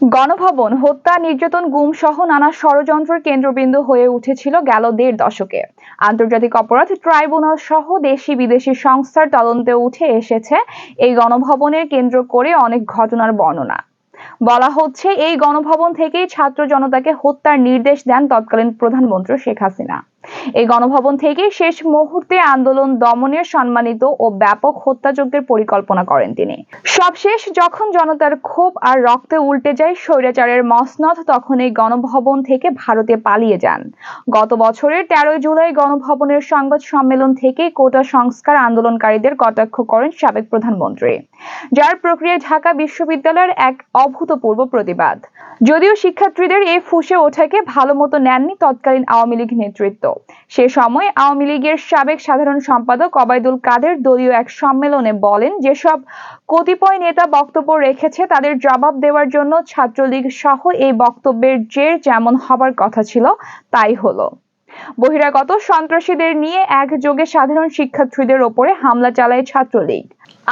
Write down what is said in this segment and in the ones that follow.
গণভবন, হত্যা, নির্যাতন, গুম সহ নানা ষড়যন্ত্রের কেন্দ্রবিন্দু হয়ে উঠেছিল গেল দেড় দশকে। আন্তর্জাতিক অপরাধ ট্রাইব্যুনাল সহ দেশি বিদেশি সংস্থার তদন্তে উঠে এসেছে এই গণভবনের কেন্দ্র করে অনেক ঘটনার বর্ণনা। বলা হচ্ছে, এই গণভবন থেকেই ছাত্র জনতাকে হত্যার নির্দেশ দেন তৎকালীন প্রধানমন্ত্রী শেখ হাসিনা। এই গণভবন থেকেই শেষ মুহূর্তে আন্দোলন দমনের সম্মানিত ও ব্যাপক হত্যাযজ্ঞের পরিকল্পনা করেন তিনি। সবশেষ যখন জনতার ক্ষোভ আর রক্তে উল্টে যায় স্বৈরাচারের মসনদ, তখন এই গণভবন থেকে ভারতে পালিয়ে যান। গত বছরের তেরোই জুলাই গণভবনের সংবাদ সম্মেলন থেকে কোটা সংস্কার আন্দোলনকারীদের কটাক্ষ করেন সাবেক প্রধানমন্ত্রী। যার প্রক্রিয়ায় ঢাকা বিশ্ববিদ্যালয়ের এক অভূতপূর্ব প্রতিবাদ। যদিও শিক্ষার্থীদের এই ফুসে ওঠাকে ভালো মতো নেননি তৎকালীন আওয়ামী লীগ নেতৃত্ব। সে সময় আওয়ামী লীগের সাবেক সাধারণ সম্পাদক অবায়দুল কাদের দলীয় এক সম্মেলনে বলেন, যেসব কতিপয় নেতা বক্তব্য রেখেছে, তাদের জবাব দেওয়ার জন্য ছাত্রলীগ সহ এই বক্তব্যের জের যেমন হবার কথা ছিল, তাই হলো। বহিরাগত সন্ত্রাসীদের নিয়ে একযোগে সাধারণ শিক্ষার্থীদের ওপরে হামলা চালায় ছাত্রলীগ।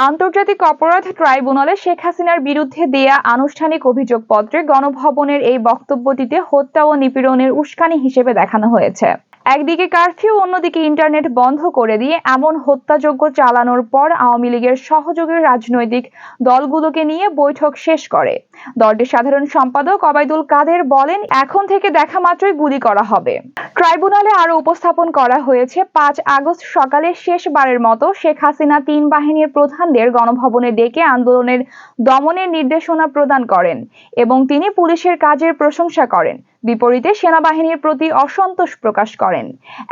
আন্তর্জাতিক অপরাধ ট্রাইব্যুনালে শেখ হাসিনার বিরুদ্ধে দেয়া আনুষ্ঠানিক অভিযোগপত্রে গণভবনের এই বক্তব্যটিতে হত্যা ও নিপীড়নের উস্কানি হিসেবে দেখানো হয়েছে। একদিকে কারফিউ, অন্যদিকে ইন্টারনেট বন্ধ করে দিয়ে এমন হত্যাযজ্ঞ চালানোর পর আওয়ামী লীগের সহযোগী রাজনৈতিক দলগুলোকে নিয়ে বৈঠক শেষ করে। দলটির সাধারণ সম্পাদক অবায়দুল কাদের বলেন, এখন থেকে দেখা মাত্রই গুলি করা হবে। ট্রাইব্যুনালে আরও উপস্থাপন করা হয়েছে, পাঁচ আগস্ট সকালে শেষবারের মতো শেখ হাসিনা তিন বাহিনীর প্রধানদের গণভবনে ডেকে আন্দোলনের দমনের নির্দেশনা প্রদান করেন এবং তিনি পুলিশের কাজের প্রশংসা করেন। বিপরীতে সেনাবাহিনীর প্রতি অসন্তোষ প্রকাশ করেন।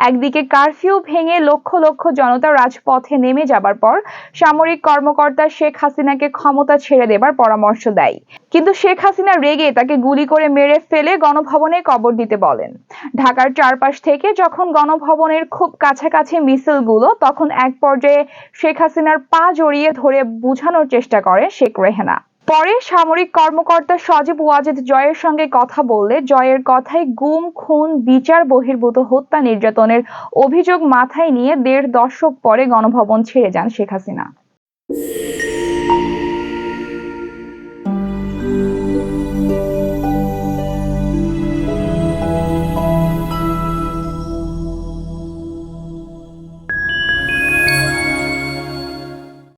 একদিকে কারফিউ ভেঙে লক্ষ লক্ষ জনতা রাজপথে নেমে যাবার পর সামরিক কর্মকর্তা শেখ হাসিনাকে ক্ষমতা ছেড়ে দেবার পরামর্শ দেয়। কিন্তু শেখ হাসিনা রেগে তাকে গুলি করে মেরে ফেলে গণভবনে কবর দিতে বলেন। ঢাকার চারপাশ থেকে যখন গণভবনের খুব কাছাকাছি মিছিলগুলো, তখন এক পর্যায়ে শেখ হাসিনার পা জড়িয়ে ধরে বুঝানোর চেষ্টা করে শেখ রেহানা। পরে সামরিক কর্মকর্তা সজীব ওয়াজেদ জয়ের সঙ্গে কথা বললে জয়ের কথায় গুম, খুন, বিচার, বহির্ভূত হত্যা নির্যাতনের অভিযোগ মাথায় নিয়ে দেড় দশক পরে গণভবন ছেড়ে যান শেখ হাসিনা।